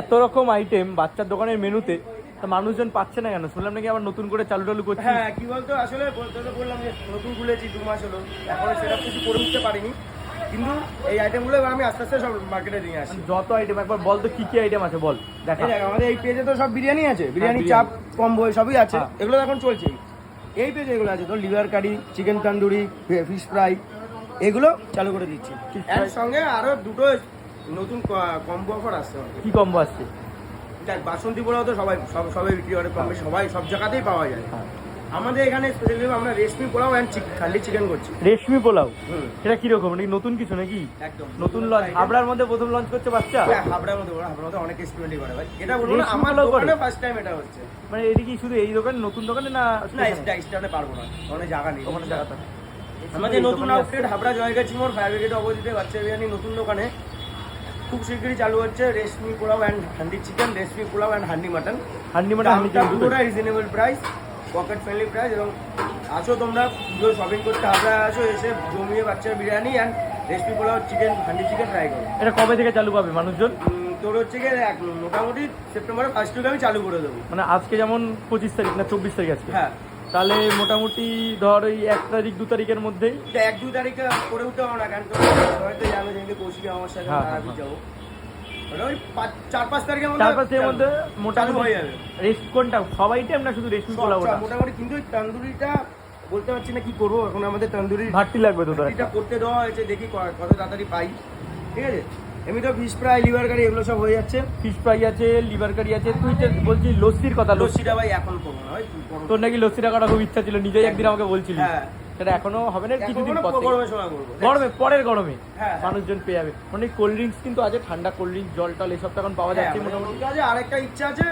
এত রকম আইটেম বাচ্চার দোকানের মেনুতে তা মানুষজন পাচ্ছে না কেন? শুনলাম নাকি আবার নতুন করে চালু টালু করছে হ্যাঁ কি বলতো? আসলে বলতে তো বললাম যে নতুন খুলেছি দু মাস হলো। এখনও সেটা কিছু করে উঠতে পারিনি। কিন্তু এই আইটেমগুলো আমি আস্তে আস্তে সব মার্কেটে নিয়ে আসি। যত আইটেম একবার বল তো কি কি আইটেম আছে বল দেখা। আমাদের এই পেজে তো সব বিরিয়ানি আছে। বিরিয়ানি বিরিয়ানি। চাপ কম্বো সবই আছে। হ্যাঁ। এগুলো এখন চলছে। এই পেজে এগুলো আছে তো liver curry chicken tandoori fish fry এগুলো চালু করে দিচ্ছি। সঙ্গে আরও দুটো নতুন কম্বো অফার আসছে কি কম্বো আসছে? দেখ বাসন্তী পোলাও তো সবাই সব সবাই বিক্রি করে কম সবাই সব জায়গাতেই পাওয়া যায়। হ্যাঁ। আমাদের এখানে স্পেশালি আমরা রেশমি পোলাও অ্যান্ড খালি চিকেন করছি। রেশমি পোলাও? এটা কীরকম? নাকি নতুন কিছু নাকি? একদম। নতুন লঞ্চ হাবড়ার মধ্যে প্রথম লঞ্চ করছে বাচ্চা? হ্যাঁ, হাবড়ার মধ্যে ওরা হাবড়ার মধ্যে অনেক এক্সপেরিমেন্ট করে ভাই। এটা বলব না আমার দোকানে ফার্স্ট টাইম এটা হচ্ছে। মানে এটা কি শুধু এই দোকানে নতুন দোকানে না না স্টার্টে পারব না। অনেক জায়গা নেই। ওখানে জায়গা থাকে। আমাদের নতুন আউটলেট হাবড়া জয়গাছি মোড় ফায়ার ব্রিগেড অপোজিটে বাচ্চা বিরিয়ানি নতুন দোকানে। খুব শীঘ্রই চালু হচ্ছে reshmi pulao and handi chicken reshmi pulao and handi mutton handi মানে হান্ডি চিকেন পুরোটা reasonable price pocket friendly price এবং আসো তোমরা পুজো শপিং করতে হাবড়া আসো এসে জমিয়ে বাচ্চার biryani and reshmi pulao chicken handi chicken try করো। এটা কবে থেকে চালু পাবে মানুষজন? তোর হচ্ছে গিয়ে এক মোটামুটি সেপ্টেম্বরের ফার্স্ট উইকে আমি চালু করে দেবো। মানে আজকে যেমন পঁচিশ তারিখ না চব্বিশ তারিখ আজকে। হ্যাঁ। তাহলে মোটামুটি ধর ওই এক তারিখ দু তারিখের মধ্যেই এক দু তারিখে করে উঠতে পারব না কারণ হয়তো জানো যেদিকে কৌশিক আমার সাথে। যাব। পাঁচ- চার পাঁচ তারিখের মধ্যে চার মধ্যে মোটামুটি হয়ে যাবে। রেস্ট কোনটা? না শুধু পোলাও মোটামুটি কিন্তু ওই তন্দুরিটা বলতে পারছি না কি করব এখন আমাদের তন্দুরি ভাটটি লাগবে তো এটা করতে দেওয়া হয়েছে দেখি কত তাড়াতাড়ি পাই। ঠিক আছে? এমনি তো ফিশ ফ্রাই লিভার কারি এগুলো সব হয়ে যাচ্ছে। ফিশ ফ্রাই আছে লিভার কারি আছে তুই যে বলছিস লস্যির কথা লস্যিটা ভাই এখন করব না ভাই তোর নাকি লস্যিটা করার খুব ইচ্ছা ছিল নিজেই একদিন আমাকে বলছিলি। হ্যাঁ। সেটা এখনও হবে না কিছুদিন পর গরমে পরের গরমে। হ্যাঁ। মানুষজন পেয়ে যাবে। মানে কোল্ড ড্রিঙ্কস কিন্তু আছে ঠান্ডা কোল্ড ড্রিঙ্কস জল টল এসব তো এখন পাওয়া হ্যাঁ, যাচ্ছে মোটামুটি। আরেকটা ইচ্ছা আছে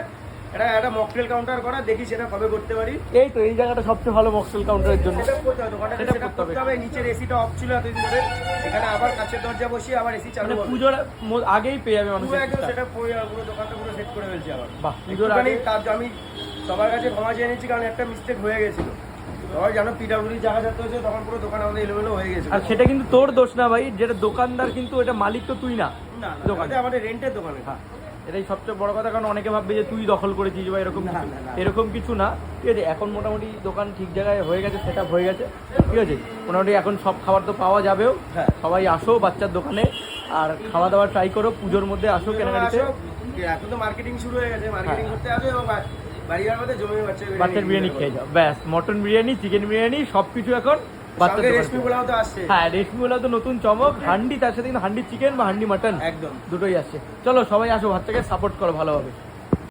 এটা একটা মকটেল কাউন্টার করা দেখি সেটা কবে করতে পারি। এই তো এই জায়গাটা সবচেয়ে ভালো মক্সেল কাউন্টারের জন্য। সেটা করতে হবে দোকানটা সেটা সেটা করতে হবে। নিচের এসিটা অফ ছিল এতদিন ধরে। এখানে আবার কাছের দরজা বসিয়ে আবার এসি চালু মানে হবে। পুজোর আগেই পেয়ে যাবে মানুষ একদম সেটা পুরো দোকানটা পুরো সেট করে ফেলছি আবার। বাহ পুজোর আগে আমি সবার কাছে ক্ষমা চেয়ে নিচ্ছি কারণ একটা মিস্টেক হয়ে গেছিল। জানো পিডাব্লিউডি হয়েছে তখন পুরো দোকান আমাদের এলোমেলো হয়ে গেছিল। আর সেটা কিন্তু তোর দোষ না ভাই যেটা দোকানদার কিন্তু এটা মালিক তো তুই না। না দোকানে। আমাদের রেন্টের দোকানে হ্যাঁ। এটাই সবচেয়ে বড় কথা কারণ অনেকে ভাববে যে তুই দখল করেছিস বা এরকম। এরকম কিছু না। ঠিক আছে এখন মোটামুটি দোকান ঠিক জায়গায় হয়ে গেছে সেট হয়ে গেছে। ঠিক আছে মোটামুটি এখন সব খাবার তো পাওয়া যাবেও। হ্যাঁ। সবাই আসো বাচ্চার দোকানে আর খাওয়া দাওয়া ট্রাই করো পুজোর মধ্যে আসো কেনাকাটিতে। এখন তো মার্কেটিং শুরু হয়ে গেছে মার্কেটিং হ্যাঁ। করতে আসো এবং বাড়ির মধ্যে জমি বাচ্চা বাচ্চার বিরিয়ানি খেয়ে যাও। ব্যাস মটন বিরিয়ানি চিকেন বিরিয়ানি সব কিছু এখন হ্যাঁ রেশমিগুলো তো নতুন চমক হান্ডি তার সাথে কিন্তু হান্ডি চিকেন বা হান্ডি মাটন একদম। দুটোই আসছে। চলো সবাই আসো ভাতটাকে সাপোর্ট করো ভালোভাবে।